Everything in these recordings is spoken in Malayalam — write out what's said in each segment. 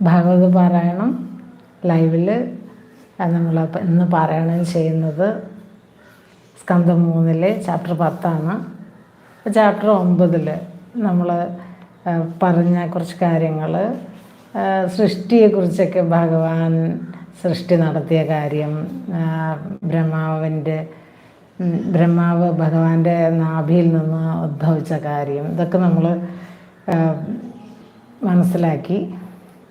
ഭാഗവത പാരായണം ലൈവിൽ നമ്മൾ ഇന്ന് പാരായണം ചെയ്യുന്നത് സ്കന്ധം മൂന്നിലെ ചാപ്റ്റർ പത്താണ്. ചാപ്റ്റർ ഒമ്പതിൽ നമ്മൾ പറഞ്ഞ കുറച്ച് കാര്യങ്ങൾ സൃഷ്ടിയെക്കുറിച്ചൊക്കെ ഭഗവാൻ സൃഷ്ടി നടത്തിയ കാര്യം ബ്രഹ്മാവിന്റെ ബ്രഹ്മാവ് ഭഗവാന്റെ നാഭിയിൽ നിന്ന് ഉദ്ഭവിച്ച കാര്യം ഇതൊക്കെ നമ്മൾ മനസ്സിലാക്കി.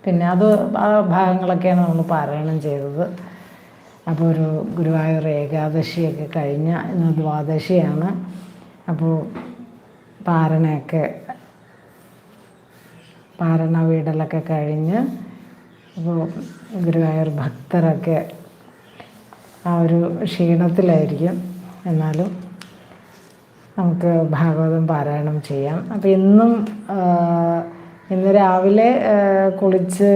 പിന്നെ അത് ആ ഭാഗങ്ങളൊക്കെയാണ് നമ്മൾ പാരായണം ചെയ്തത്. അപ്പോൾ ഒരു ഗുരുവായൂർ ഏകാദശിയൊക്കെ കഴിഞ്ഞ ഇന്ന് ദ്വാദശിയാണ്. അപ്പോൾ പാരണയൊക്കെ പാരണ വീടലൊക്കെ കഴിഞ്ഞ് അപ്പോൾ ഗുരുവായൂർ ഭക്തരൊക്കെ ആ ഒരു ക്ഷീണത്തിലായിരിക്കും. എന്നാലും നമുക്ക് ഭാഗവതം പാരായണം ചെയ്യാം. അപ്പോൾ ഇന്നും ഇന്ന് രാവിലെ കുളിച്ച്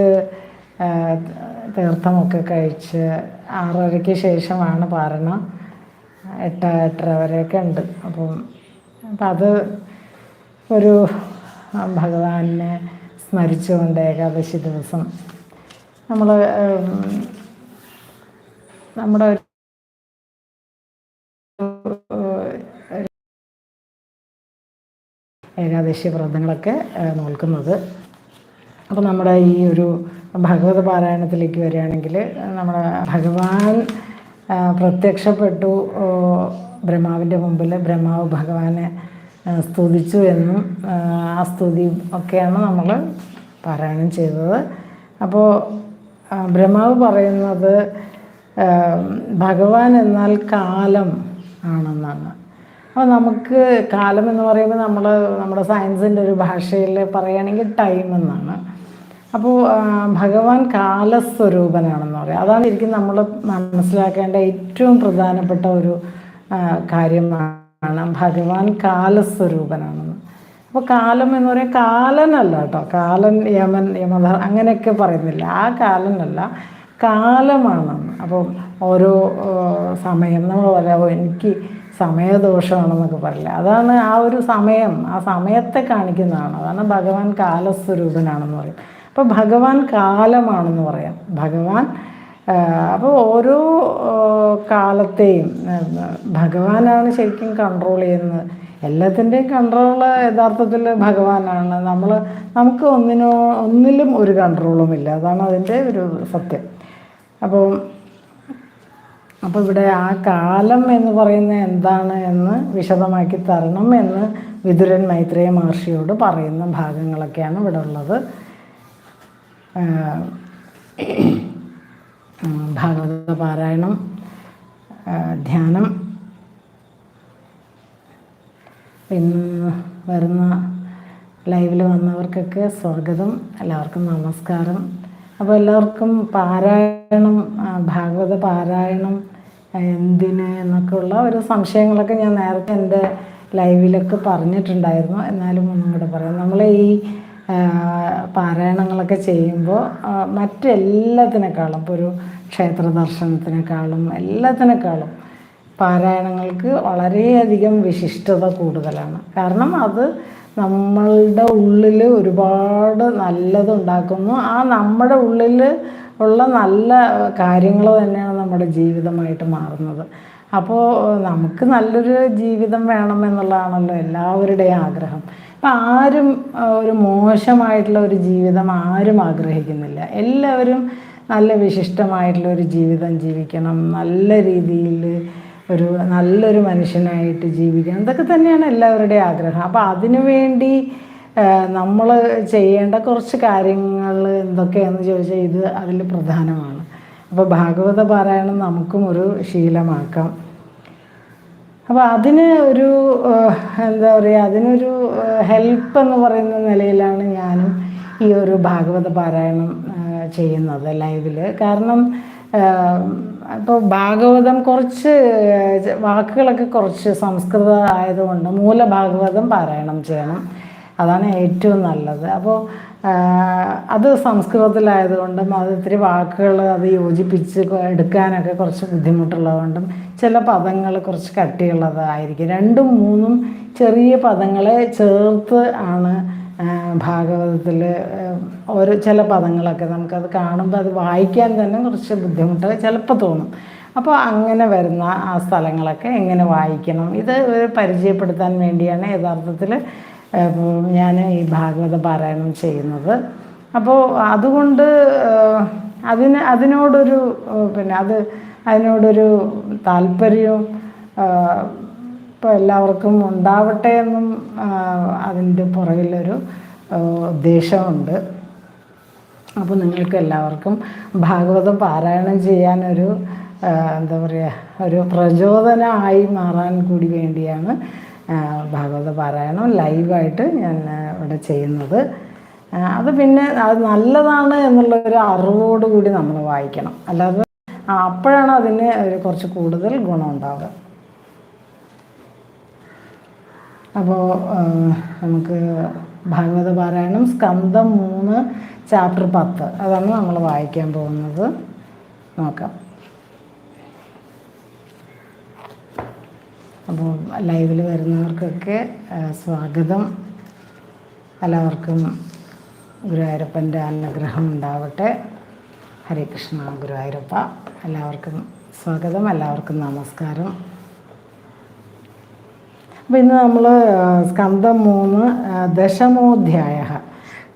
തീർത്ഥമൊക്കെ കഴിച്ച് ആറരയ്ക്ക് ശേഷമാണ് പാരണ എട്ട് എട്ടര വരെയൊക്കെ ഉണ്ട്. അപ്പം അപ്പം അത് ഒരു ഭഗവാനെ സ്മരിച്ചുകൊണ്ട് ഏകാദശി ദിവസം നമ്മൾ നമ്മുടെ ഒരു ഏകാദശി വ്രതങ്ങളൊക്കെ നോക്കുന്നത് അപ്പോൾ നമ്മുടെ ഈ ഒരു ഭഗവത് പാരായണത്തിലേക്ക് വരികയാണെങ്കിൽ നമ്മുടെ ഭഗവാൻ പ്രത്യക്ഷപ്പെട്ടു ബ്രഹ്മാവിന്റെ മുമ്പിൽ ബ്രഹ്മാവ് ഭഗവാനെ സ്തുതിച്ചു എന്നും ആ, സ്തുതി ഒക്കെയാണ് നമ്മൾ പാരായണം ചെയ്തത്. അപ്പോൾ ബ്രഹ്മാവ് പറയുന്നത് ഭഗവാൻ എന്നാൽ കാലം ആണെന്നാണ്. അപ്പോൾ നമുക്ക് കാലം എന്ന് പറയുമ്പോൾ നമ്മൾ നമ്മുടെ സയൻസിന്റെ ഒരു ഭാഷയിൽ പറയുകയാണെങ്കിൽ ടൈം എന്നാണ്. അപ്പോൾ ഭഗവാൻ കാലസ്വരൂപനാണെന്ന് പറയാം. അതാണ് ശരിക്കും നമ്മൾ മനസ്സിലാക്കേണ്ട ഏറ്റവും പ്രധാനപ്പെട്ട ഒരു കാര്യമാണ് ഭഗവാൻ കാലസ്വരൂപനാണെന്ന്. അപ്പോൾ കാലം എന്ന് പറയാൻ കാലനല്ല കേട്ടോ. കാലൻ യമൻ യമധ അങ്ങനെയൊക്കെ പറയുന്നില്ല. ആ കാലനല്ല കാലമാണെന്ന് അപ്പോൾ ഓരോ സമയം നമ്മൾ പറയാമോ എനിക്ക് സമയദോഷമാണെന്നൊക്കെ പറയില്ല? അതാണ് ആ ഒരു സമയം ആ സമയത്തെ കാണിക്കുന്നതാണ്. അതാണ് ഭഗവാൻ കാലസ്വരൂപനാണെന്ന് പറയും. അപ്പോൾ ഭഗവാൻ കാലമാണെന്ന് പറയാം. ഭഗവാൻ അപ്പോൾ ഓരോ കാലത്തെയും ഭഗവാനാണ് ശരിക്കും കൺട്രോൾ ചെയ്യുന്നത്. എല്ലാത്തിന്റെയും കൺട്രോൾ യഥാർത്ഥത്തിൽ ഭഗവാനാണ്. നമ്മൾ നമുക്ക് ഒന്നിനോ ഒന്നിലും ഒരു കൺട്രോളും ഇല്ല. അതാണ് അതിന്റെ ഒരു സത്യം. അപ്പോൾ അപ്പോൾ ഇവിടെ ആ കാലം എന്ന് പറയുന്ന എന്താണ് എന്ന് വിശദമാക്കി തരണം എന്ന് വിതുരൻ മൈത്രേയ മഹർഷിയോട് പറയുന്ന ഭാഗങ്ങളൊക്കെയാണ് ഇവിടെ ഉള്ളത്. ഭാഗവത പാരായണം ധ്യാനം പിന്നെ വരുന്ന ലൈവിൽ വന്നവർക്കൊക്കെ സ്വാഗതം എല്ലാവർക്കും നമസ്കാരം. അപ്പോൾ എല്ലാവർക്കും പാരായണം ഭാഗവത പാരായണം എന്തിന് എന്നൊക്കെയുള്ള ഒരു സംശയങ്ങളൊക്കെ ഞാൻ നേരത്തെ എന്റെ ലൈവിലൊക്കെ പറഞ്ഞിട്ടുണ്ടായിരുന്നു. എന്നാലും ഒന്നും കൂടെ പറയാം. നമ്മൾ ഈ പാരായണങ്ങളൊക്കെ ചെയ്യുമ്പോൾ മറ്റെല്ലാത്തിനേക്കാളും ഇപ്പോൾ ഒരു ക്ഷേത്ര ദർശനത്തിനേക്കാളും എല്ലാത്തിനേക്കാളും പാരായണങ്ങൾക്ക് വളരെയധികം വിശിഷ്ടത കൂടുതലാണ്. കാരണം അത് നമ്മളുടെ ഉള്ളിൽ ഒരുപാട് നല്ലതുണ്ടാക്കുന്നു. ആ നമ്മുടെ ഉള്ളിൽ ഉള്ള നല്ല കാര്യങ്ങൾ തന്നെയാണ് നമ്മുടെ ജീവിതമായിട്ട് മാറുന്നത്. അപ്പോൾ നമുക്ക് നല്ലൊരു ജീവിതം വേണമെന്നുള്ളതാണല്ലോ എല്ലാവരുടെയും ആഗ്രഹം. അപ്പം ആരും ഒരു മോശമായിട്ടുള്ള ഒരു ജീവിതം ആരും ആഗ്രഹിക്കുന്നില്ല. എല്ലാവരും നല്ല വിശിഷ്ടമായിട്ടുള്ള ഒരു ജീവിതം ജീവിക്കണം. നല്ല രീതിയിൽ ഒരു നല്ലൊരു മനുഷ്യനായിട്ട് ജീവിക്കണം. ഇതൊക്കെ തന്നെയാണ് എല്ലാവരുടെയും ആഗ്രഹം. അപ്പോൾ അതിനുവേണ്ടി നമ്മൾ ചെയ്യേണ്ട കുറച്ച് കാര്യങ്ങൾ എന്തൊക്കെയാണെന്ന് ചോദിച്ചാൽ ഇത് അതിൽ പ്രധാനമാണ്. അപ്പോൾ ഭാഗവത പാരായണം നമുക്കും ഒരു ശീലമാക്കാം. അപ്പോൾ അതിന് ഒരു എന്താ പറയുക അതിനൊരു ഹെൽപ്പ് എന്ന് പറയുന്ന നിലയിലാണ് ഞാനും ഈ ഒരു ഭാഗവത പാരായണം ചെയ്യുന്നത് ലൈവിൽ കാരണം ഇപ്പോൾ ഭാഗവതം കുറച്ച് വാക്കുകളൊക്കെ കുറച്ച് സംസ്കൃത ആയതുകൊണ്ട് മൂലഭാഗവതം പാരായണം ചെയ്യണം. അതാണ് ഏറ്റവും നല്ലത്. അപ്പോൾ അത് സംസ്കൃതത്തിലായതുകൊണ്ടും അത് ഇത്തിരി വാക്കുകൾ അത് യോജിപ്പിച്ച് എടുക്കാനൊക്കെ കുറച്ച് ബുദ്ധിമുട്ടുള്ളതുകൊണ്ടും ചില പദങ്ങൾ കുറച്ച് കട്ടിയുള്ളതായിരിക്കും. രണ്ടും മൂന്നും ചെറിയ പദങ്ങളെ ചേർത്ത് ആണ് ഭാഗവതത്തിൽ ഓരോ ചില പദങ്ങളൊക്കെ നമുക്കത് കാണുമ്പോൾ അത് വായിക്കാൻ തന്നെ കുറച്ച് ബുദ്ധിമുട്ട് ചിലപ്പോൾ തോന്നും. അപ്പോൾ അങ്ങനെ വരുന്ന ആ സ്ഥലങ്ങളൊക്കെ എങ്ങനെ വായിക്കണം? ഇത് പരിചയപ്പെടുത്താൻ വേണ്ടിയാണ് യഥാർത്ഥത്തിൽ ഞാൻ ഈ ഭാഗവത പാരായണം ചെയ്യുന്നത്. അപ്പോൾ അതുകൊണ്ട് അതിന് അതിനോടൊരു പിന്നെ അത് അതിനോടൊരു താല്പര്യവും ഇപ്പോൾ എല്ലാവർക്കും ഉണ്ടാവട്ടെ എന്നും അതിന്റെ പുറകിലൊരു ഉദ്ദേശമുണ്ട്. അപ്പോൾ നിങ്ങൾക്ക് എല്ലാവർക്കും ഭാഗവതം പാരായണം ചെയ്യാനൊരു എന്താ പറയുക ഒരു പ്രചോദനമായി മാറാൻ കൂടി വേണ്ടിയാണ് ഭാഗവത പാരായണം ലൈവായിട്ട് ഞാൻ ഇവിടെ ചെയ്യുന്നത്. അത് പിന്നെ അത് നല്ലതാണ് എന്നുള്ള ഒരു അറിവോടുകൂടി നമ്മൾ വായിക്കണം. അല്ലാതെ അപ്പോഴാണ് അതിന് കുറച്ച് കൂടുതൽ ഗുണമുണ്ടാവുക. അപ്പോൾ നമുക്ക് ഭാഗവത പാരായണം സ്കന്ധം മൂന്ന് ചാപ്റ്റർ പത്ത്. അതാണ് നമ്മൾ വായിക്കാൻ പോകുന്നത്. നോക്കാം. അപ്പോൾ ലൈവിൽ വരുന്നവർക്കൊക്കെ സ്വാഗതം. എല്ലാവർക്കും ഗുരുവായൂരപ്പന്റെ അനുഗ്രഹം ഉണ്ടാവട്ടെ. ഹരേ കൃഷ്ണ ഗുരുവായൂരപ്പ. എല്ലാവർക്കും സ്വാഗതം എല്ലാവർക്കും നമസ്കാരം. അപ്പോൾ ഇന്ന് നമ്മൾ സ്കന്ധം മൂന്ന് ദശമോധ്യായ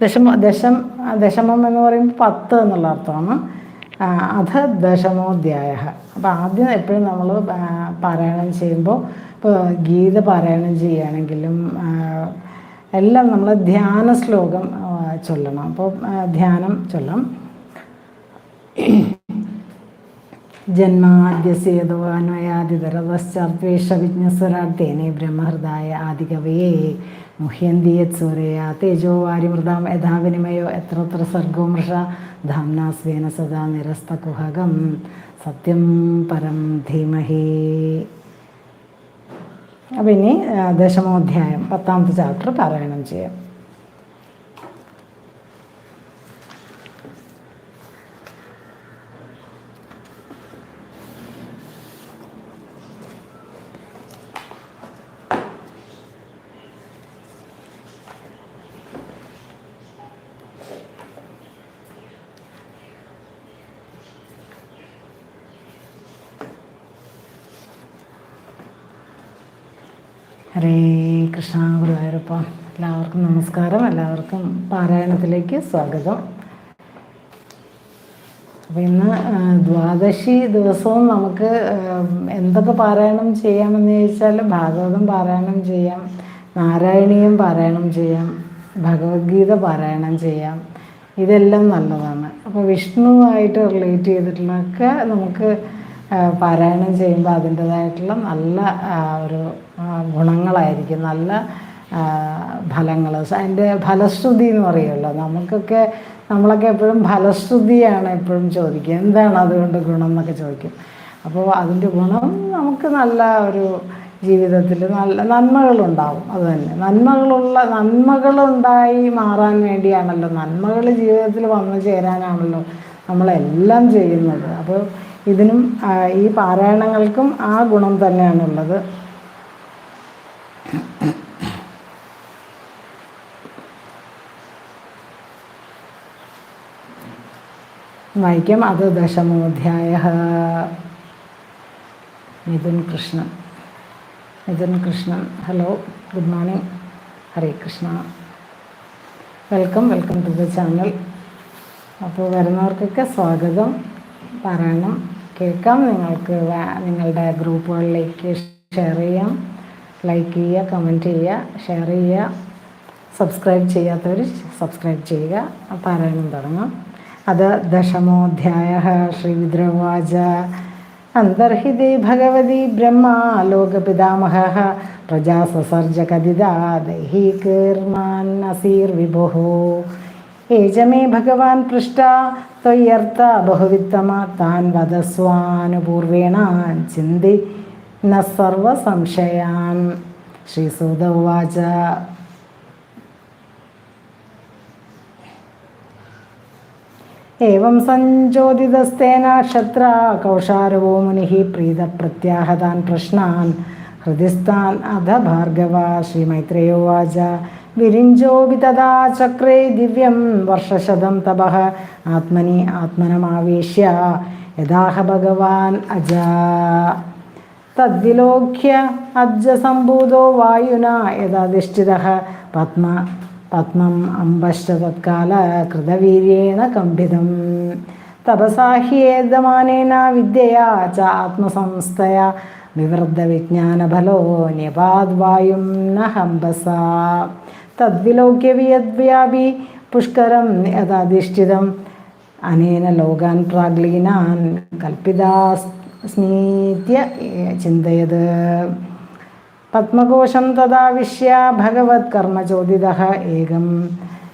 ദശമ ദശം ദശമം എന്ന് പറയുമ്പോൾ പത്ത് എന്നുള്ള അർത്ഥമാണ്. അധ ദശമോധ്യായ. അപ്പോൾ ആദ്യം എപ്പോഴും നമ്മൾ പാരായണം ചെയ്യുമ്പോൾ ഇപ്പോൾ ഗീത പാരായണം ചെയ്യുകയാണെങ്കിലും എല്ലാം നമ്മൾ ധ്യാന ശ്ലോകം ചൊല്ലണം. അപ്പോൾ ധ്യാനം ചൊല്ലാം. ജന്മാദ്യസേതോ അന്വയാദിതരതശ്ചർദ്വേഷവിജ്ഞസ്വരാർത്ഥേനെ ബ്രഹ്മഹൃദായ ആദികവയെ മുഹ്യന്തി യത്സൂരയ തേജോ വാരിമൃതാം യഥാവിനിമയോ എത്രത്ര സർഗോ മൃഷ ധാംനാസ്വേന സദാ നിരസ്തകുഹകം സത്യം പരം ധീമഹി. അപ്പം ഇനി ദശമോധ്യായം പത്താമത്തെ ചാപ്റ്റർ പാരായണം ചെയ്യാം ഹരേ കൃഷ്ണ ഗുരുവായൂരപ്പ. എല്ലാവർക്കും നമസ്കാരം. എല്ലാവർക്കും പാരായണത്തിലേക്ക് സ്വാഗതം. അപ്പം ഇന്ന് ദ്വാദശി ദിവസവും നമുക്ക് എന്തൊക്കെ പാരായണം ചെയ്യാമെന്ന് ചോദിച്ചാൽ ഭാഗവതം പാരായണം ചെയ്യാം നാരായണീയം പാരായണം ചെയ്യാം ഭഗവത്ഗീത പാരായണം ചെയ്യാം. ഇതെല്ലാം നല്ലതാണ്. അപ്പോൾ വിഷ്ണുവായിട്ട് റിലേറ്റ് ചെയ്തിട്ടുള്ളതൊക്കെ നമുക്ക് പാരായണം ചെയ്യുമ്പോൾ അതിന്റെതായിട്ടുള്ള നല്ല ഒരു ഗുണങ്ങളായിരിക്കും. നല്ല ഫലങ്ങൾ അതിന്റെ ഫലശ്രുതി എന്ന് പറയുമല്ലോ. നമുക്കൊക്കെ നമ്മളൊക്കെ എപ്പോഴും ഫലശ്രുതിയാണ് എപ്പോഴും ചോദിക്കുക. എന്താണ് അതുകൊണ്ട് ഗുണം എന്നൊക്കെ ചോദിക്കും. അപ്പോൾ അതിന്റെ ഗുണം നമുക്ക് നല്ല ഒരു ജീവിതത്തിൽ നല്ല നന്മകളുണ്ടാവും. അത് തന്നെ. നന്മകളുള്ള നന്മകളുണ്ടായി മാറാൻ വേണ്ടിയാണല്ലോ. നന്മകൾ ജീവിതത്തിൽ വന്നു ചേരാനാണല്ലോ നമ്മളെല്ലാം ചെയ്യുന്നത്. അപ്പോൾ ഇതിനും ഈ പാരായണങ്ങൾക്കും ആ ഗുണം തന്നെയാണുള്ളത്. വായിക്കാം അത് ദശമോധ്യായ. Mithun Krishnan. Mithun Krishnan. Hello good morning. Hare Krishna. Welcome welcome to the channel. അപ്പോൾ വരുന്നവർക്കൊക്കെ സ്വാഗതം. പറയണം കേൾക്കാം. നിങ്ങൾക്ക് നിങ്ങളുടെ ഗ്രൂപ്പുകളിലേക്ക് ഷെയർ ചെയ്യാം. ലൈക്ക് ചെയ്യുക കമന്റ് ചെയ്യുക ഷെയർ ചെയ്യുക. സബ്സ്ക്രൈബ് ചെയ്യാത്തവർ സബ്സ്ക്രൈബ് ചെയ്യുക. പാരായണം തുടങ്ങാം. അത് ദശമോധ്യായ ശ്രീവിദ്രവാച അന്തർഹിതേ ഭഗവതി ബ്രഹ്മ ലോകപിതാമഹ പ്രജാസസർജകതിദാ ദൈഹീകീർമാൻ അസീർവിഭോ ഏജമേ ഭഗവാൻ പൃഷ്ട ത്വയ്യർത്ഥ ബഹുവിത്തമ താൻ വധസ്വാനുപൂർവേണ ചിന്തി ന സർവസംശയാൻ ശ്രീസൂത ഉവാച एवं सञ्चोदितस्तेन क्षत्रा कौशारवो मुनिः प्रीतप्रत्याहतान् प्रश्नान् हृदिस्तान् अध भार्गव श्रीमैत्रेयोवाच വിരിഞ്ചോപി തഥാ ചക്രേ ദിവ്യം വർഷശതം തപഃ. ആത്മനി ആത്മനമാവേശ്യ. യഥാഹ ഭഗവാൻ അജ. തദ്വിലോക്യ അബ്ജസംഭൂതോ വായുന യഥാധിഷ്ഠിത പത്മ പത്മം അമ്പശ്ച തത്കാല കൃതവീര്യേണ കമ്പിതം. തപസാഹ്യേദമാനേന വിദ്യയാ ച ആത്മസംസ്ഥയ. വിവൃദ്ധവിജ്ഞാനഫലോ ന്യപാദ്വായും ന ഹംബസ തദ്വിലോക്യ വിയദ്വ്യാപി പുഷ്കരം യഥാധിഷ്ഠിതം അനേന ലോകാൻ പ്രാഗ്ലീനാൻ കൽപ്പിതാസ്മീത്യ ചിന്തയത് പത്മകോശം തദാവിശ്യ ഭഗവത് കർമ്മചോദിത ഏകം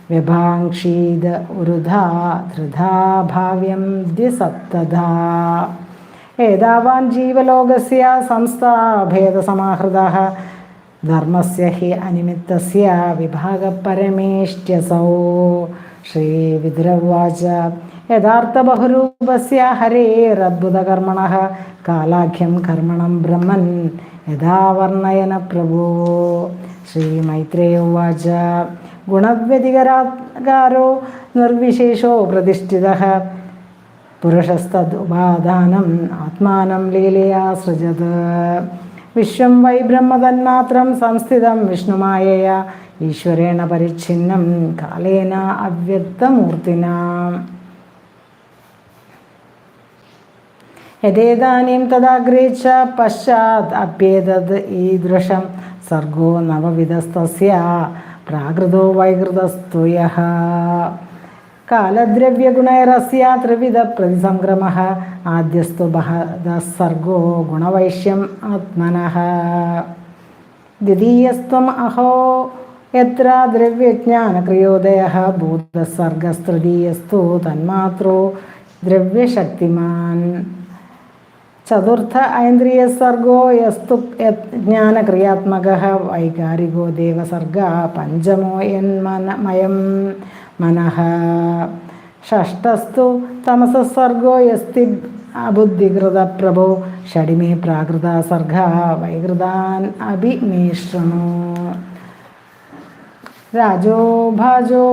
വ്യഭാക്ഷീത് ഉരുധാ ധൃധാ ഭാവ്യം ദ്വിസപ്തധാ ഏതാവാൻ ജീവലോകസ്യ സംസ്ഥാഭേദസമാഹൃതः ധർമ്മസ്യ ഹി അനിമിത്തസ്യ വിഭാഗപരമേഷ്ട്യസൗ. യഥാർത്ഥ യഥാർത്ഥബഹുരൂപസ്യ ഹരേരദ്ഭുതകർമ്മണ കാലാഖ്യം കർമ്മണം ബ്രഹ്മൻ യഥാ വർണയന പ്രഭോ ശ്രീമൈത്രേയ ഉവാച. ഗുണവ്യതികരാകാരോ നിർവിശേഷോ പ്രതിഷ്ഠിത. പുരുഷസ്തദുപാദാനം ആത്മാനം ലീലയാ സൃജത്. വിശ്വം വൈ ബ്രഹ്മതന്മാത്രം സംസ്ഥിതം വിഷ്ണുമായയ ഈശ്വരേണ പരിച്ഛിന്നം കാലേന അവ്യക്തമൂർത്തിന. യഥേതാനീം തദാഗ്രേച്ച പശ്ചാത് അപ്യേതത് ഈദൃശം സർഗോ നവവിധസ്തസ്യ പ്രാകൃതോ വൈകൃതസ്തുയ कालद्रव्यगुणैरस्य त्रिविधप्रतिसङ्क्रमः आद्यस्तु बहदसर्गो गुणवैश्यम आत्मन। आत्मनः अहो, यत्र द्रव्यज्ञानक्रियोदयः। भूतसर्गस्तृतीयस्तु तन्मात्रो द्रव्यशक्तिमान्। चतुर्थ ऐन्द्रियसर्गो यस्तु यत् ज्ञानक्रियात्मकः। वैकारिको देवसर्गः पञ्चमो यन्मनमयम्। मन षस्तु तमस सर्गो यस्ति अबुद्धिकृतप्रभो षडिमे प्राकृत सर्ग वैगृदान अपि राजो भाजो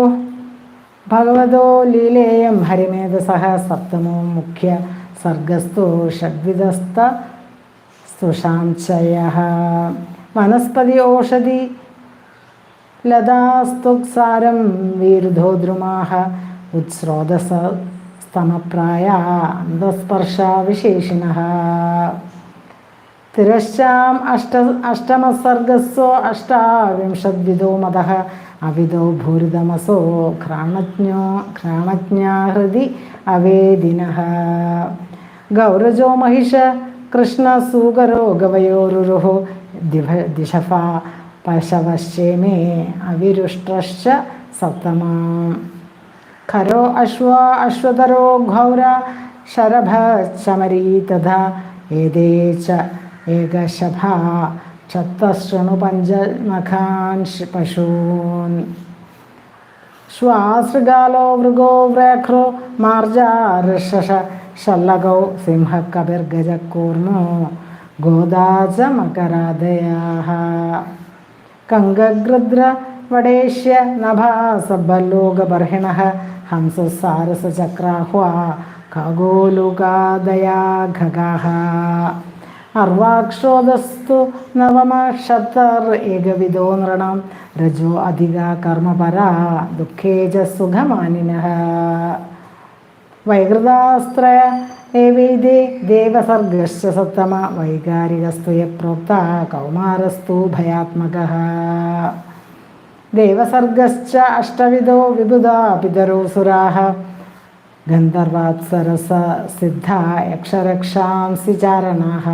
भगवतो लीलेय हरिमेधस सप्तमो मुख्य सर्गस्तु षड्विधस्त षड्विधस्तस्तुषाञ्चयः वनस्पति ओषधी ലതാസ്തുക്സാരം വീരുധോദ്രുമാः ഉത്സ്രോതസ സ്തമപ്രായ അന്തസ്പർശാവിശേഷിണः തിരശ്ചാം അഷ്ട അഷ്ടമസർഗസ്സോ അഷ്ടാവിംശദ്വിധോ മത അവിധോ ഭൂരിതമസോ ഘ്രാണജ്ഞോ ഘ്രാണജ്ഞാഹൃതി അവേദിന ഗൗരജോ മഹിഷ കൃഷ്ണ സൂകരോ ഗവയോരുരുः ദിഭ ദിശഫ പശവശ്യമേ അവിരുഷ്ട്രശ്ച സപ്തമാം. ഖരോ അശ്വ അശ്വതരോ ഘൗര ശരഭമരീ തഥാ ഏതേ ച ഏകശഭ ചത്തശൃണു പഞ്ചമഖാൻ പശൂൻ. ശ്വാസൃഗാലോ മൃഗോ വ്രേഖ്രോ മാർജാർഷഷ ശല്ലകൗ സിംഹക്കബിർഗജക്കൂർമോ ഗോദാച മകരാദയാ कङ्गगृद्रवडेश्य नभासबलोकबर्हिणः हंससारसचक्राह्वा खगोलुकादया खगाः अर्वाक्षोदस्तु नवमशब्दर् एकविदो नृणां रजो अधिगा कर्मपरा दुःखे च सुखमानिनः വൈകൃതാസ്ത്രയ ഏവൈതേ ദേവസർഗശ്ച സത്തമ വൈകാരികസ്തു പ്രോക്ത കൗമാരസ്തു ഭയാത്മകഃ ദേവസർഗശ്ച അഷ്ടവിധോ വിബുധാ പിതരോ സുരാः ഗന്ധർവാത്സരസ സിദ്ധ യക്ഷരക്ഷാംസി ചാരണാः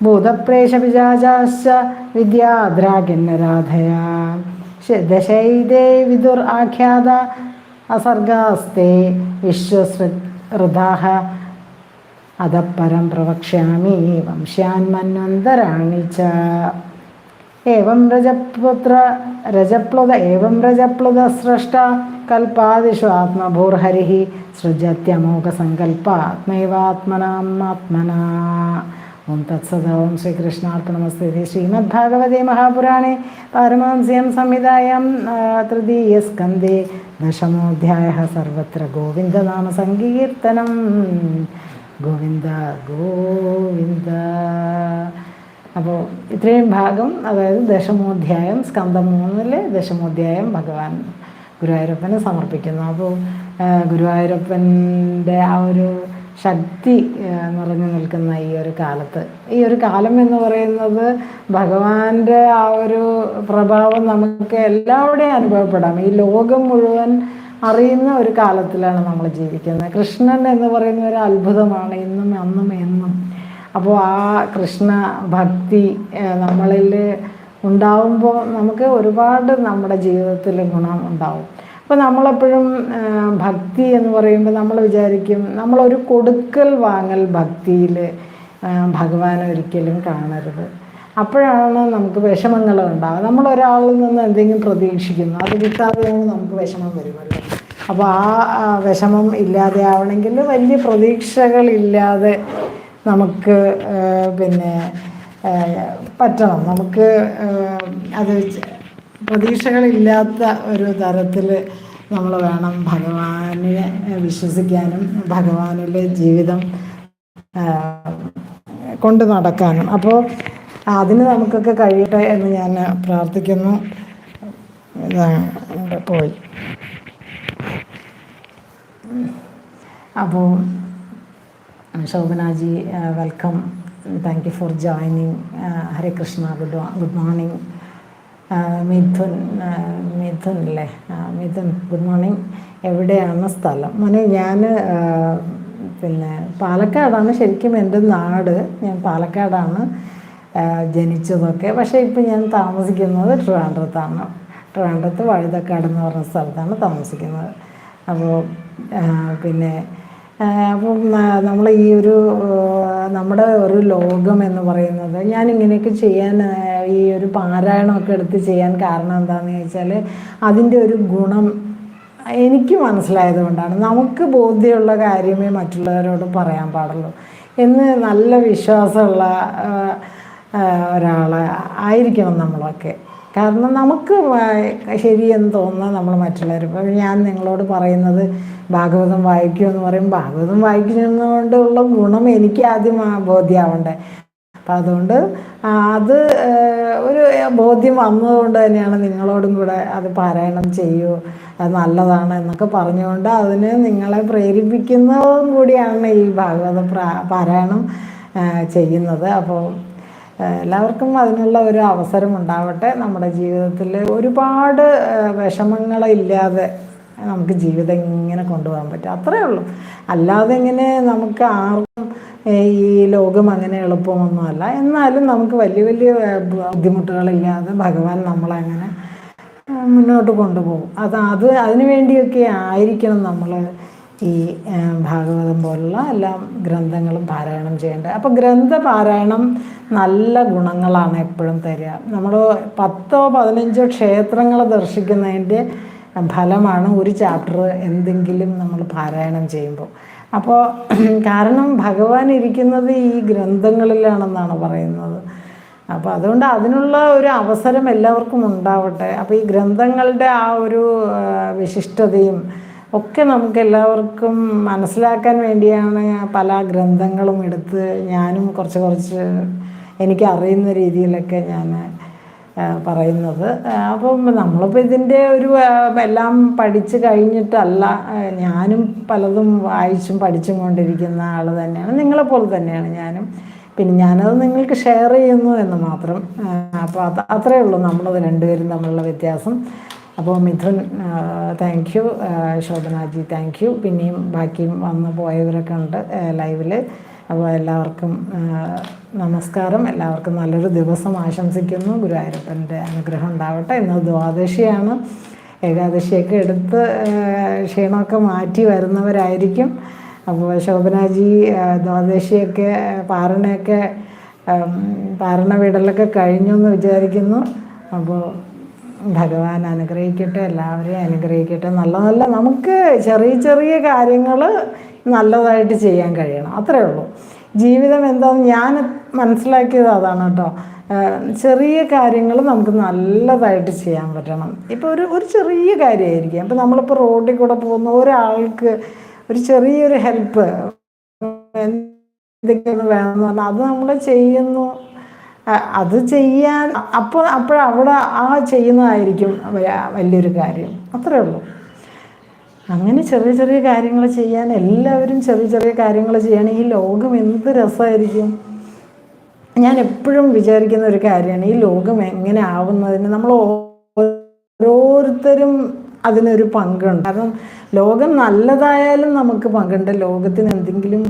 ഭൂതപ്രേഷപിജാചാശ്ച വിദ്യാദ്രാകിന്നരാധയാ ദശൈതേ വിദുർ ആഖ്യാത അസർഗാസ്തേ വിശ്വസ്വൃതാഹ അധപരം പ്രവക്ഷ്യാമി വംശ്യാന്മന്വന്തരാണി ച. ഏവം രജപുത്ര രജപ്ലുത ഏവം രജപ്ലുത സ്രഷ്ട കൽപ്പാദിഷു ആത്മഭൂർഹരി സൃജത്യമോഘസങ്കൽപ്പാത്മൈവാത്മനാം ആത്മനാ ഓം തത്സദ ഓം ശ്രീകൃഷ്ണാർപ്പണമസ്തി ശ്രീമദ്ഭാഗവതേ മഹാപുരാണേ പാരമഹംസ്യം സംഹിതായാം ആ, തൃതീയ സ്കന്ധേ ദശമോധ്യായ സർവത്ര ഗോവിന്ദനാമ സങ്കീർത്തനം. ഗോവിന്ദ ഗോവിന്ദ. അപ്പോൾ ഇത്രയും ഭാഗം അതായത് ദശമോധ്യായം സ്കന്ധം മൂന്നിലെ ദശമോധ്യായം ഭഗവാൻ ഗുരുവായൂരപ്പന് സമർപ്പിക്കുന്നു. അപ്പോൾ ഗുരുവായൂരപ്പന്റെ ആ ഒരു ശക്തി നിറഞ്ഞു നിൽക്കുന്ന ഈ ഒരു കാലത്ത്. ഈ ഒരു കാലം എന്ന് പറയുന്നത് ഭഗവാന്റെ ആ ഒരു പ്രഭാവം നമുക്ക് എല്ലാവിടെയും അനുഭവപ്പെടാം. ഈ ലോകം മുഴുവൻ അറിയുന്ന ഒരു കാലത്തിലാണ് നമ്മൾ ജീവിക്കുന്നത്. കൃഷ്ണൻ എന്ന് പറയുന്ന ഒരു അത്ഭുതമാണ് ഇന്നും അന്നും എന്നും. അപ്പോൾ ആ കൃഷ്ണ ഭക്തി നമ്മളിൽ ഉണ്ടാവുമ്പോൾ നമുക്ക് ഒരുപാട് നമ്മുടെ ജീവിതത്തിൽ ഗുണം ഉണ്ടാവും. അപ്പോൾ നമ്മളെപ്പോഴും ഭക്തി എന്ന് പറയുമ്പോൾ നമ്മൾ വിചാരിക്കും നമ്മളൊരു കൊടുക്കൽ വാങ്ങൽ ഭക്തിയിൽ ഭഗവാൻ ഒരിക്കലും കാണരുത്. അപ്പോഴാണ് നമുക്ക് വിഷമങ്ങൾ ഉണ്ടാകുക നമ്മൾ ഒരാളിൽ നിന്ന് എന്തെങ്കിലും പ്രതീക്ഷിക്കുന്നു അത് കിട്ടാതെ നമുക്ക് വിഷമം വരുമല്ലോ അപ്പോൾ ആ വിഷമം ഇല്ലാതെ ആവണമെങ്കിൽ വലിയ പ്രതീക്ഷകളില്ലാതെ നമുക്ക് പിന്നെ പറ്റണം. നമുക്ക് അത് പ്രതീക്ഷകളില്ലാത്ത ഒരു തരത്തിൽ നമ്മൾ വേണം ഭഗവാനെ വിശ്വസിക്കാനും ഭഗവാനിലെ ജീവിതം കൊണ്ടു നടക്കാനും. അപ്പോൾ അതിന് നമുക്കൊക്കെ കഴിയട്ടെ എന്ന് ഞാൻ പ്രാർത്ഥിക്കുന്നു. ഇതാ പോയി. അപ്പോൾ Shobhanaji welcome. Thank you for joining Hare Krishna. Good good morning. Mithun Mithun അല്ലേ മിഥുൻ ഗുഡ് മോർണിംഗ് എവിടെയാണ് സ്ഥലം? മോനെ ഞാൻ പിന്നെ പാലക്കാടാണ് ശരിക്കും എന്റെ നാട്. ഞാൻ പാലക്കാടാണ് ജനിച്ചതൊക്കെ. പക്ഷേ ഇപ്പം ഞാൻ താമസിക്കുന്നത് ട്രിവാൻഡ്രത്താണ്. ട്രിവാൻഡ്രത്ത് വഴുതക്കാട് എന്ന് പറഞ്ഞ സ്ഥലത്താണ് താമസിക്കുന്നത്. അപ്പോൾ പിന്നെ അപ്പം നമ്മൾ ഈ ഒരു നമ്മുടെ ഒരു ലോകം എന്ന് പറയുന്നത് ഞാൻ ഇങ്ങനെയൊക്കെ ചെയ്യാൻ ഈ ഒരു പാരായണമൊക്കെ എടുത്ത് ചെയ്യാൻ കാരണം എന്താണെന്ന് ചോദിച്ചാൽ അതിന്റെ ഒരു ഗുണം എനിക്ക് മനസ്സിലായത് കൊണ്ടാണ്. നമുക്ക് ബോധ്യമുള്ള കാര്യമേ മറ്റുള്ളവരോട് പറയാൻ പാടുള്ളൂ. എന്ന് നല്ല വിശ്വാസമുള്ള ഒരാൾ ആയിരിക്കണം നമ്മളൊക്കെ. കാരണം നമുക്ക് ശരിയെന്ന് തോന്നുന്ന നമ്മൾ മറ്റുള്ളവർ. ഇപ്പം ഞാൻ നിങ്ങളോട് പറയുന്നത് ഭാഗവതം വായിക്കൂ എന്ന് പറയും. ഭാഗവതം വായിക്കുന്നതുകൊണ്ടുള്ള ഗുണം എനിക്ക് ആദ്യം ആ ബോധ്യമാവണ്ടേ അപ്പം അതുകൊണ്ട് അത് ഒരു ബോധ്യം വന്നതുകൊണ്ട് തന്നെയാണ് നിങ്ങളോടും കൂടെ അത് പാരായണം ചെയ്യൂ. അത് നല്ലതാണ് എന്നൊക്കെ പറഞ്ഞുകൊണ്ട് അതിന് നിങ്ങളെ പ്രേരിപ്പിക്കുന്നതും കൂടിയാണ് ഈ ഭാഗവത പ്രാ- പാരായണം ചെയ്യുന്നത്. അപ്പോൾ എല്ലാവർക്കും അതിനുള്ള ഒരു അവസരം ഉണ്ടാവട്ടെ. നമ്മുടെ ജീവിതത്തിൽ ഒരുപാട് വിഷമങ്ങളില്ലാതെ നമുക്ക് ജീവിതം ഇങ്ങനെ കൊണ്ടുപോകാൻ പറ്റും. അത്രയേ ഉള്ളൂ. അല്ലാതെ ഇങ്ങനെ നമുക്ക് ആർക്കും ഈ ലോകം അങ്ങനെ എളുപ്പമൊന്നുമല്ല. എന്നാലും നമുക്ക് വലിയ വലിയ ബുദ്ധിമുട്ടുകളില്ലാതെ ഭഗവാൻ നമ്മളങ്ങനെ മുന്നോട്ട് കൊണ്ടുപോകും. അത് അത് അതിനു വേണ്ടിയൊക്കെ ആയിരിക്കണം നമ്മൾ ഈ ഭാഗവതം പോലുള്ള എല്ലാ ഗ്രന്ഥങ്ങളും പാരായണം ചെയ്യേണ്ടത്. അപ്പോൾ ഗ്രന്ഥ പാരായണം നല്ല ഗുണങ്ങളാണ് എപ്പോഴും തരിക. നമ്മൾ പത്തോ പതിനഞ്ചോ ക്ഷേത്രങ്ങൾ ദർശിക്കുന്നതിന്റെ ഫലമാണ് ഒരു ചാപ്റ്റർ എന്തെങ്കിലും നമ്മൾ പാരായണം ചെയ്യുമ്പോൾ. അപ്പോൾ കാരണം ഭഗവാൻ ഇരിക്കുന്നത് ഈ ഗ്രന്ഥങ്ങളിലാണെന്നാണ് പറയുന്നത്. അപ്പോൾ അതുകൊണ്ട് അതിനുള്ള ഒരു അവസരം എല്ലാവർക്കും ഉണ്ടാവട്ടെ. അപ്പോൾ ഈ ഗ്രന്ഥങ്ങളുടെ ആ ഒരു വിശിഷ്ടതയും ഒക്കെ നമുക്ക് എല്ലാവർക്കും മനസ്സിലാക്കാൻ വേണ്ടിയാണ് പല ഗ്രന്ഥങ്ങളും എടുത്ത് ഞാനും കുറച്ച് കുറച്ച് എനിക്ക് അറിയുന്ന രീതിയിലൊക്കെ ഞാൻ പറയുന്നത്. അപ്പം നമ്മളിപ്പോൾ ഇതിന്റെ ഒരു എല്ലാം പഠിച്ച് കഴിഞ്ഞിട്ടല്ല ഞാനും പലതും വായിച്ചും പഠിച്ചും കൊണ്ടിരിക്കുന്ന ആൾ തന്നെയാണ്. നിങ്ങളെപ്പോലെ തന്നെയാണ് ഞാനും. പിന്നെ ഞാനത് നിങ്ങൾക്ക് ഷെയർ ചെയ്യുന്നു എന്ന് മാത്രം അപ്പോൾ അത് അത്രയേ ഉള്ളൂ. നമ്മളത് രണ്ടുപേരും തമ്മിലുള്ള വ്യത്യാസം. അപ്പോൾ Mithun thank you Shobhanaji thank you പിന്നെയും ബാക്കിയും വന്ന് പോയവരൊക്കെ ഉണ്ട് ലൈവിൽ അപ്പോൾ എല്ലാവർക്കും നമസ്കാരം. എല്ലാവർക്കും നല്ലൊരു ദിവസം ആശംസിക്കുന്നു. ഗുരുവായൂരപ്പന്റെ അനുഗ്രഹം ഉണ്ടാവട്ടെ. ഇന്ന് ദ്വാദശിയാണ്. ഏകാദശിയൊക്കെ എടുത്ത് ക്ഷീണമൊക്കെ മാറ്റി വരുന്നവരായിരിക്കും. അപ്പോൾ ശോഭനാജി ദ്വാദശിയൊക്കെ പാറണയൊക്കെ പാറണ വീടലൊക്കെ കഴിഞ്ഞു എന്ന് വിചാരിക്കുന്നു. അപ്പോൾ ഭഗവാൻ അനുഗ്രഹിക്കട്ടെ എല്ലാവരെയും അനുഗ്രഹിക്കട്ടെ. നല്ല നല്ല നമുക്ക് ചെറിയ ചെറിയ കാര്യങ്ങൾ നല്ലതായിട്ട് ചെയ്യാൻ കഴിയണം. അത്രേ ഉള്ളൂ. ജീവിതം എന്താണെന്ന് ഞാൻ മനസ്സിലാക്കിയത് അതാണ് കേട്ടോ. ചെറിയ കാര്യങ്ങൾ നമുക്ക് നല്ലതായിട്ട് ചെയ്യാൻ പറ്റണം. ഇപ്പോൾ ഒരു ഒരു ചെറിയ കാര്യമായിരിക്കും. അപ്പോൾ നമ്മളിപ്പോൾ റോഡിൽ കൂടെ പോകുന്ന ഒരാൾക്ക് ഒരു ചെറിയൊരു ഹെൽപ്പ് എന്തൊക്കെയാണ് വേണമെന്ന് പറഞ്ഞാൽ അത് നമ്മൾ ചെയ്യുന്നു. അത് ചെയ്യാൻ അപ്പോൾ അപ്പോഴവിടെ ആ ചെയ്യുന്നതായിരിക്കും വലിയൊരു കാര്യം. അത്രേ ഉള്ളൂ. അങ്ങനെ ചെറിയ ചെറിയ കാര്യങ്ങൾ ചെയ്യാൻ എല്ലാവരും ചെറിയ ചെറിയ കാര്യങ്ങൾ ചെയ്യണം. ഈ ലോകം എന്ത് രസമായിരിക്കും? ഞാൻ എപ്പോഴും വിചാരിക്കുന്ന ഒരു കാര്യമാണ് ഈ ലോകം എങ്ങനെ ആവുന്നതിന്. നമ്മൾ ഓരോരുത്തരും അതിനൊരു പങ്കുണ്ട്. കാരണം ലോകം നല്ലതായാലും നമുക്ക് പങ്കുണ്ട്. ലോകത്തിന് എന്തെങ്കിലും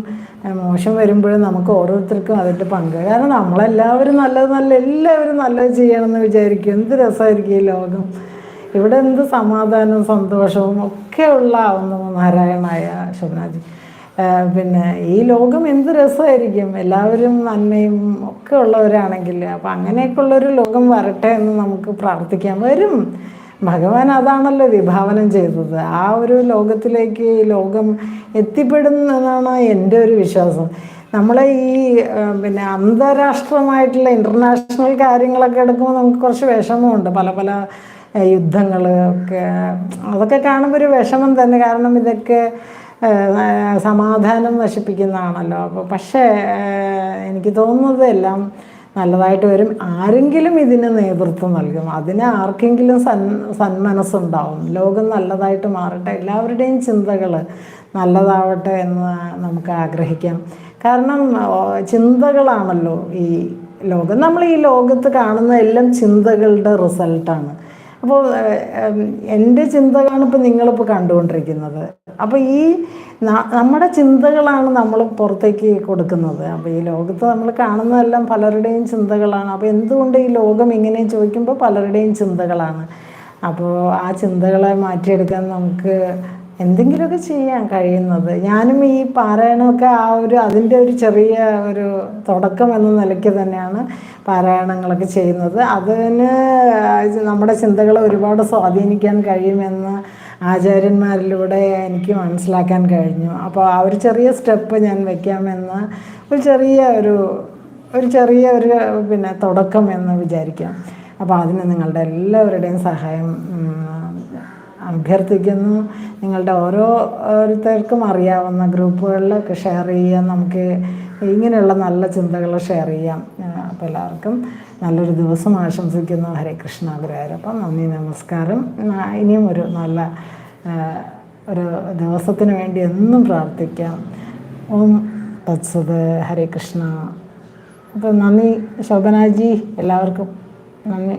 മോശം വരുമ്പോഴും നമുക്ക് ഓരോരുത്തർക്കും അതിന്റെ പങ്ക്. കാരണം നമ്മളെല്ലാവരും നല്ലത് നല്ല എല്ലാവരും നല്ലത് ചെയ്യണമെന്ന് വിചാരിക്കും. എന്ത് രസമായിരിക്കും ഈ ലോകം? ഇവിടെ എന്ത് സമാധാനവും സന്തോഷവും ഒക്കെ ഉള്ള ഒന്ന് നാരായണായ ശോഭനാജി പിന്നെ ഈ ലോകം എന്ത് രസമായിരിക്കും? എല്ലാവരും നന്മയും ഒക്കെ ഉള്ളവരാണെങ്കിൽ അപ്പം അങ്ങനെയൊക്കെ ഉള്ളൊരു ലോകം വരട്ടെ എന്ന് നമുക്ക് പ്രാർത്ഥിക്കാം. വരും. ഭഗവാൻ അതാണല്ലോ വിഭാവനം ചെയ്തത്. ആ ഒരു ലോകത്തിലേക്ക് ലോകം എത്തിപ്പെടുന്നതാണ് എന്റെ ഒരു വിശ്വാസം. നമ്മളെ ഈ പിന്നെ അന്താരാഷ്ട്രമായിട്ടുള്ള ഇന്റർനാഷണൽ കാര്യങ്ങളൊക്കെ എടുക്കുമ്പോൾ നമുക്ക് കുറച്ച് വിഷമമുണ്ട്. പല പല യുദ്ധങ്ങൾ ഒക്കെ. അതൊക്കെ കാണുമ്പോൾ ഒരു വിഷമം തന്നെ. കാരണം ഇതൊക്കെ സമാധാനം നശിപ്പിക്കുന്നതാണല്ലോ. അപ്പോൾ പക്ഷേ എനിക്ക് തോന്നുന്നത് എല്ലാം നല്ലതായിട്ട് വരും. ആരെങ്കിലും ഇതിന് നേതൃത്വം നൽകും. അതിന് ആർക്കെങ്കിലും സൻ സന്മനസ്സുണ്ടാവും. ലോകം നല്ലതായിട്ട് മാറട്ടെ. എല്ലാവരുടെയും ചിന്തകൾ നല്ലതാവട്ടെ എന്ന് നമുക്ക് ആഗ്രഹിക്കാം. കാരണം ചിന്തകളാണല്ലോ ഈ ലോകം. നമ്മൾ ഈ ലോകത്ത് കാണുന്ന എല്ലാം ചിന്തകളുടെ റിസൾട്ടാണ്. അപ്പോൾ എന്റെ ചിന്തകളാണ് ഇപ്പോൾ നിങ്ങളിപ്പോൾ കണ്ടുകൊണ്ടിരിക്കുന്നത്. അപ്പോൾ ഈ നമ്മുടെ ചിന്തകളാണ് നമ്മൾ പുറത്തേക്ക് കൊടുക്കുന്നത്. അപ്പോൾ ഈ ലോകത്ത് നമ്മൾ കാണുന്നതെല്ലാം പലരുടെയും ചിന്തകളാണ്. അപ്പോൾ എന്തുകൊണ്ട് ഈ ലോകം ഇങ്ങനെ ചോദിക്കുമ്പോൾ പലരുടെയും ചിന്തകളാണ്? അപ്പോൾ ആ ചിന്തകളെ മാറ്റിയെടുക്കാൻ നമുക്ക് എന്തെങ്കിലുമൊക്കെ ചെയ്യാൻ കഴിയുന്നത്. ഞാനും ഈ പാരായണമൊക്കെ ആ ഒരു അതിന്റെ ഒരു ചെറിയ ഒരു തുടക്കം എന്ന നിലയ്ക്ക് തന്നെയാണ് പാരായണങ്ങളൊക്കെ ചെയ്യുന്നത്. അതിന് നമ്മുടെ ചിന്തകളെ ഒരുപാട് സ്വാധീനിക്കാൻ കഴിയുമെന്ന് ആചാര്യന്മാരിലൂടെ എനിക്ക് മനസ്സിലാക്കാൻ കഴിഞ്ഞു. അപ്പോൾ ആ ഒരു ചെറിയ സ്റ്റെപ്പ് ഞാൻ വയ്ക്കാമെന്ന് ഒരു ചെറിയ ഒരു ഒരു ചെറിയ ഒരു പിന്നെ തുടക്കം എന്ന് വിചാരിക്കാം. അപ്പോൾ അതിന് നിങ്ങളുടെ എല്ലാവരുടെയും സഹായം അഭ്യർത്ഥിക്കുന്നു. നിങ്ങളുടെ ഓരോ ഓരോരുത്തർക്കും അറിയാവുന്ന ഗ്രൂപ്പുകളിലൊക്കെ ഷെയർ ചെയ്യാൻ നമുക്ക് ഇങ്ങനെയുള്ള നല്ല ചിന്തകൾ ഷെയർ ചെയ്യാം. അപ്പോൾ എല്ലാവർക്കും നല്ലൊരു ദിവസം ആശംസിക്കുന്നു. ഹരേ കൃഷ്ണ ഗുരുവായൂരപ്പം നന്ദി നമസ്കാരം. ഇനിയും ഒരു നല്ല ഒരു ദിവസത്തിന് വേണ്ടി എന്നും പ്രാർത്ഥിക്കാം. ഓം തത്സത്. ഹരേ കൃഷ്ണ. അപ്പോൾ നന്ദി ശോഭനാജി. എല്ലാവർക്കും നന്ദി.